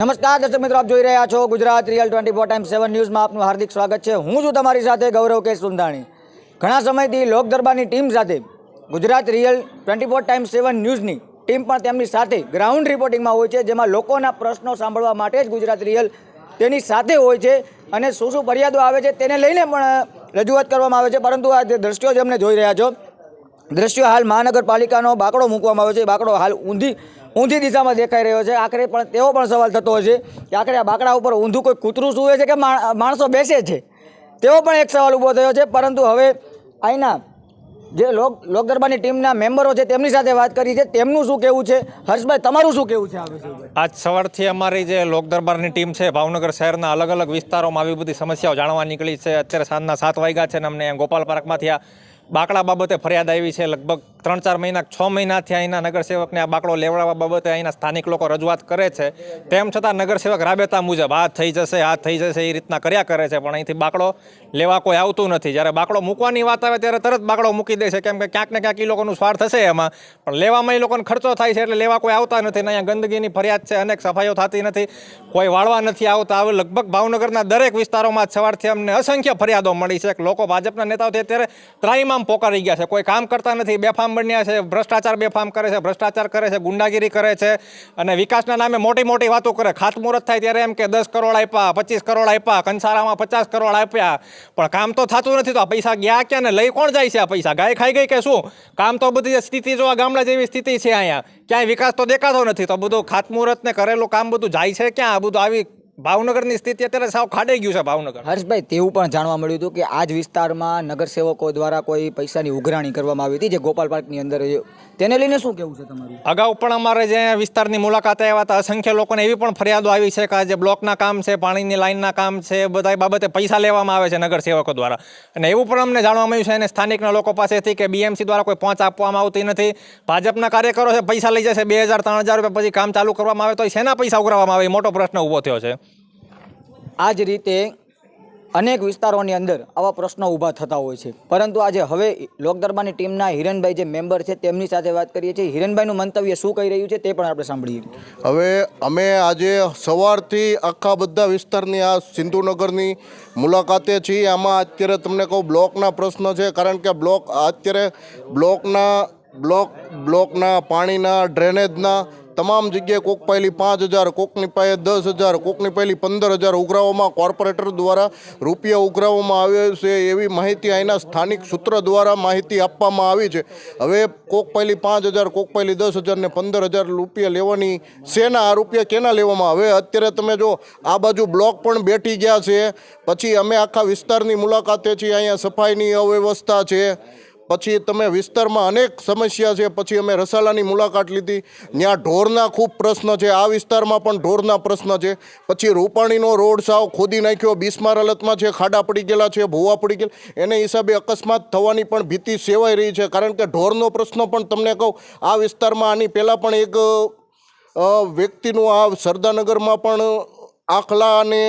નમસ્કાર, દર્શક મિત્રો, આપ જોઈ રહ્યા છો Gujarat real twenty four time seven ન્યૂઝમાં આપનું હાર્દિક સ્વાગત છે. હું છું તમારી સાથે ગૌરવ કે સુંદાણી ઘણા સમયથી લોક દરબારની ટીમ સાથે Gujarat real twenty four time seven ન્યૂઝની ટીમ પણ તેમની સાથે ગ્રાઉન્ડ રિપોર્ટિંગમાં હોય છે, જેમાં લોકોના પ્રશ્નો સાંભળવા માટે જ ગુજરાત રિયલ તેની સાથે હોય છે અને શું શું ફરિયાદો આવે છે તેને લઈને પણ રજૂઆત કરવામાં આવે છે. પરંતુ આ જે દ્રશ્યો જેમને જોઈ રહ્યા છો, દ્રશ્યો હાલ મહાનગરપાલિકાનો બાકડો મૂકવામાં આવ્યો છે. બાકડો હાલ ઊંધી ઊંધી દિશામાં દેખાઈ રહ્યો છે. આખરે પણ તેવો પણ સવાલ થતો હોય છે કે આખરે આ બાકડા ઉપર ઊંધું કોઈ કૂતરું સૂવે છે કે માણસો બેસે છે? તેવો પણ એક સવાલ ઊભો થયો છે. પરંતુ હવે અહીંના જે લોક લોક દરબારની ટીમના મેમ્બરો છે તેમની સાથે વાત કરી છે. તેમનું શું કહેવું છે? હર્ષભાઈ, તમારું શું કહેવું છે આજ સવારથી અમારી જે લોક દરબારની ટીમ છે, ભાવનગર શહેરના અલગ અલગ વિસ્તારોમાં આવી બધી સમસ્યાઓ જાણવા નીકળી છે. અત્યારે સાંજના સાત વાગ્યા છે ને અમને ગોપાલ પાર્કમાંથી આ બાકડા બાબતે ફરિયાદ આવી છે. લગભગ ત્રણ ચાર મહિના, છ મહિનાથી અહીંના નગરસેવકને આ બાકડો લેવડાવવા બાબતે અહીંના સ્થાનિક લોકો રજૂઆત કરે છે. તેમ છતાં નગરસેવક રાબેતા મુજબ આ થઈ જશે, આ થઈ જશે, એ રીતના કર્યા કરે છે. પણ અહીંથી બાકડો લેવા કોઈ આવતું નથી. જ્યારે બાકડો મૂકવાની વાત આવે ત્યારે તરત બાકડો મૂકી દે છે. કેમ કે ક્યાંક ને ક્યાંક એ લોકોનું સ્વાર્થ હશે એમાં. પણ લેવામાં એ લોકોને ખર્ચો થાય છે એટલે લેવા કોઈ આવતા નથી. ને અહીંયા ગંદકીની ફરિયાદ છે. અનેક સફાઈઓ થતી નથી. કોઈ વાળવા નથી આવતા. હવે લગભગ ભાવનગરના દરેક વિસ્તારોમાં સવારથી અમને અસંખ્ય ફરિયાદો મળી છે. લોકો ભાજપના નેતાઓથી અત્યારે ત્રાઈમામ પોકારી ગયા છે. કોઈ કામ કરતા નથી. બેફામ બન્યા છે. ભ્રષ્ટાચાર બેફામ કરે છે. ભ્રષ્ટાચાર કરે છે. ગુંડાગીરી કરે છે. અને વિકાસના નામે મોટી મોટી વાતો કરે. ખાતમુહૂર્ત થાય ત્યારે એમ કે દસ કરોડ આપ્યા, પચીસ કરોડ આપ્યા, કંસારામાં પચાસ કરોડ આપ્યા. પણ કામ તો થતું નથી. તો આ પૈસા ગયા ક્યાં ને? લઈ કોણ જાય છે આ પૈસા? ગાય ખાઈ ગઈ કે શું? કામ તો બધી સ્થિતિ જો આ ગામડા જેવી સ્થિતિ છે અહીંયા. ક્યાંય વિકાસ તો દેખાતો નથી. તો બધું ખાતમુહૂર્ત ને કરેલું કામ બધું જાય છે ક્યાં? આ બધું આવી ભાવનગરની સ્થિતિ અત્યારે સાવ ખાડાઈ ગયું છે ભાવનગર. હર્ષભાઈ તેવું પણ જાણવા મળ્યું હતું કે આ જ વિસ્તારમાં નગરસેવકો દ્વારા કોઈ પૈસાની ઉઘરાણી કરવામાં આવી હતી જે ગોપાલ પાર્કની અંદર તેને લઈને શું કહેવું છે તમારું? અગાઉ પણ અમારે જે વિસ્તારની મુલાકાતે આવ્યા હતા અસંખ્ય લોકોને એવી પણ ફરિયાદો આવી છે કે આ જે બ્લોકના કામ છે પાણીની લાઇનના કામ છે બધા બાબતે પૈસા લેવામાં આવે છે નગરસેવકો દ્વારા. અને એવું પણ અમને જાણવા મળ્યું છે અને સ્થાનિકના લોકો પાસેથી કે બીએમસી દ્વારા કોઈ પહોંચ આપવામાં આવતી નથી. ભાજપના કાર્યકરો છે પૈસા લઈ જશે બે હજાર ત્રણ હજાર રૂપિયા પછી કામ ચાલુ કરવામાં આવે તો શેના પૈસા ઉઘરાવવામાં આવે એ મોટો પ્રશ્ન ઊભો થયો છે. આ જ રીતે અનેક વિસ્તારોની અંદર આવા પ્રશ્નો ઊભા થતા હોય છે. પરંતુ આજે હવે લોકદરબારની ટીમના હિરણભાઈ જે મેમ્બર છે તેમની સાથે વાત કરીએ છીએ. હિરણભાઈનું મંતવ્ય શું કહી રહ્યું છે તે પણ આપણે સાંભળીએ. હવે અમે આજે સવારથી આખા બધા વિસ્તારની આ સિંધુનગરની મુલાકાતે છીએ. આમાં અત્યારે તમને કહું બ્લોકના પ્રશ્ન છે, કારણ કે બ્લોક અત્યારે બ્લોકના બ્લોક, બ્લોકના પાણીના ડ્રેનેજના તમામ જગ્યાએ કોક પહેલી પાંચ હજાર, કોકની પાસે દસ હજાર, કોકની પહેલી પંદર હજાર ઉઘરાવવામાં કોર્પોરેટર દ્વારા રૂપિયા ઉઘરાવવામાં આવ્યો છે એવી માહિતી અહીંના સ્થાનિક સૂત્ર દ્વારા માહિતી આપવામાં આવી છે. હવે કોક પહેલી પાંચ હજાર, કોક પહેલી દસ હજાર ને પંદર હજાર રૂપિયા લેવાની શેના આ રૂપિયા કેના લેવામાં? હવે અત્યારે તમે જો આ બાજુ બ્લોક પણ બેઠી ગયા છે, પછી અમે આખા વિસ્તારની મુલાકાતે છીએ, અહીંયા સફાઈની અવ્યવસ્થા છે. પછી તમે વિસ્તારમાં અનેક સમસ્યા છે. પછી અમે રસાલાની મુલાકાત લીધી. ત્યાં ઢોરના ખૂબ પ્રશ્ન છે. આ વિસ્તારમાં પણ ઢોરના પ્રશ્ન છે. પછી રૂપાણીનો રોડ સાવ ખોદી નાખ્યો. બિસ્માર હાલતમાં છે. ખાડા પડી ગયેલા છે. ભૂવા પડી ગયેલા. એને હિસાબે અકસ્માત થવાની પણ ભીતિ સેવાઈ રહી છે. કારણ કે ઢોરનો પ્રશ્ન પણ તમને કહું, આ વિસ્તારમાં આની પહેલાં પણ એક વ્યક્તિનું આ સરદારનગરમાં પણ આખલા અને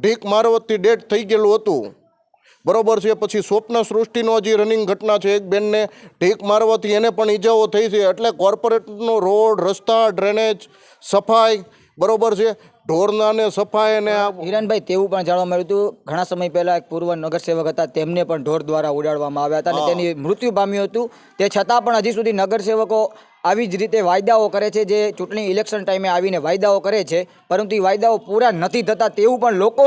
ઢીક મારવતથી ડેટ થઈ ગયેલું હતું. બરોબર છે પછી સ્વપ્ન સૃષ્ટિનો હજી રનિંગ ઘટના છે એક બેનને ઢીક મારવાથી એને પણ ઈજાઓ થઈ છે એટલે કોર્પોરેટનો રોડ રસ્તા ડ્રેનેજ સફાઈ બરોબર છે ઢોરના ને સફાઈ અને હિરાનભાઈ હિરણભાઈ તેવું પણ જાણવા મળ્યું હતું. ઘણા સમય પહેલા એક પૂર્વ નગરસેવક હતા તેમને પણ ઢોર દ્વારા ઉડાડવામાં આવ્યા હતા અને તેની મૃત્યુ પામ્યું હતું. તે છતાં પણ હજી સુધી નગરસેવકો આવી જ રીતે વાયદાઓ કરે છે જે ચૂંટણી ઇલેક્શન ટાઈમે આવીને વાયદાઓ કરે છે. પરંતુ એ વાયદાઓ પૂરા નથી થતા તેવું પણ લોકો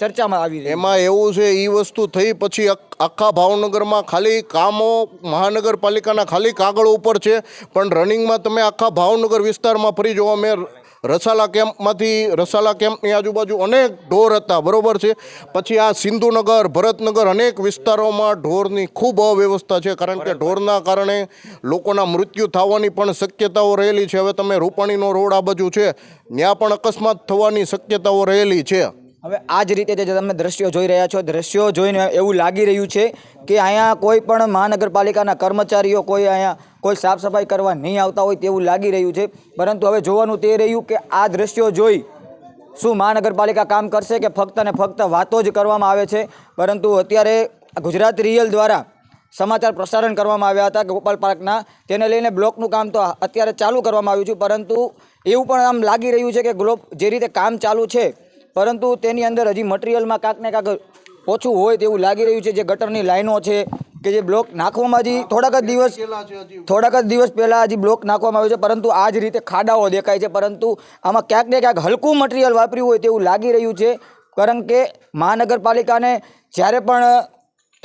ચર્ચામાં આવી એમાં એવું છે એ વસ્તુ થઈ પછી આખા ભાવનગરમાં ખાલી કામો મહાનગરપાલિકાના ખાલી કાગળ ઉપર છે. પણ રનિંગમાં તમે આખા ભાવનગર વિસ્તારમાં ફરી જોવા, મેં રસાલા કેમ્પમાંથી રસાલા કેમ્પની આજુબાજુ અનેક ઢોર હતા બરોબર છે? પછી આ સિંધુનગર ભરતનગર અનેક વિસ્તારોમાં ઢોરની ખૂબ અવ્યવસ્થા છે કારણ કે ઢોરના કારણે લોકોના મૃત્યુ થવાની પણ શક્યતાઓ રહેલી છે. હવે તમે રૂપાણીનો રોડ આ બાજુ છે ત્યાં પણ અકસ્માત થવાની શક્યતાઓ રહેલી છે. હવે આ જ રીતે જે તમે દ્રશ્યો જોઈ રહ્યા છો, દ્રશ્યો જોઈને એવું લાગી રહ્યું છે કે અહીંયા કોઈ પણ મહાનગરપાલિકાના કર્મચારીઓ કોઈ અહીંયા કોઈ સાફ સફાઈ કરવા નહીં આવતા હોય તેવું લાગી રહ્યું છે. પરંતુ હવે જોવાનું તે રહ્યું કે આ દ્રશ્યો જોઈ શું મહાનગરપાલિકા કામ કરશે કે ફક્ત ને ફક્ત વાતો જ કરવામાં આવે છે? પરંતુ અત્યારે ગુજરાત રિયલ દ્વારા સમાચાર પ્રસારણ કરવામાં આવ્યા હતા ગોપાલ પાર્કના. તેને લઈને બ્લોકનું કામ તો અત્યારે ચાલુ કરવામાં આવ્યું છે, પરંતુ એવું પણ આમ લાગી રહ્યું છે કે ગ્લોબ જે રીતે કામ ચાલુ છે પરંતુ તેની અંદર હજી મટીરિયલમાં કાંક ને કાંક ઓછું હોય તેવું લાગી રહ્યું છે જે ગટરની લાઈનો છે કે જે બ્લોક નાખવામાં હજી થોડાક જ દિવસ થોડાક જ દિવસ પહેલાં હજી બ્લોક નાખવામાં આવ્યો છે પરંતુ આ જ રીતે ખાડાઓ દેખાય છે પરંતુ આમાં ક્યાંક ને ક્યાંક હલકું મટીરિયલ વાપર્યું હોય તેવું લાગી રહ્યું છે કારણ કે મહાનગરપાલિકાને જ્યારે પણ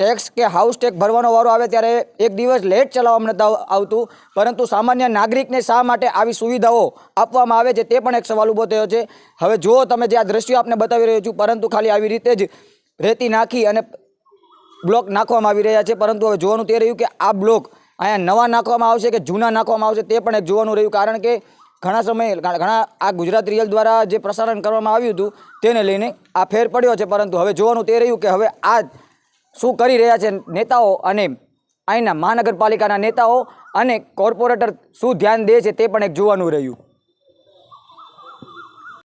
ટેક્સ કે હાઉસ ટેક્સ ભરવાનો વારો આવે ત્યારે એક દિવસ લેટ ચલાવવામાં નતા આવતું. પરંતુ સામાન્ય નાગરિકને શા માટે આવી સુવિધાઓ આપવામાં આવે છે તે પણ એક સવાલ ઊભો થયો છે. હવે જુઓ તમે જે આ દ્રશ્યો આપને બતાવી રહ્યો છું, પરંતુ ખાલી આવી રીતે જ રેતી નાખી અને બ્લોક નાખવામાં આવી રહ્યા છે. પરંતુ હવે જોવાનું તે રહ્યું કે આ બ્લોક અહીંયા નવા નાખવામાં આવશે કે જૂના નાખવામાં આવશે તે પણ એક જોવાનું રહ્યું. કારણ કે ઘણા સમય, ઘણા આ ગુજરાત રિયલ દ્વારા જે પ્રસારણ કરવામાં આવ્યું હતું, તેને લઈને આ ફેર પડ્યો છે. પરંતુ હવે જોવાનું તે રહ્યું કે હવે આ શું કરી રહ્યા છે નેતાઓ અને અહીંના મહાનગરપાલિકાના નેતાઓ અને કોર્પોરેટર શું ધ્યાન દે છે તે પણ એક જોવાનું રહ્યું.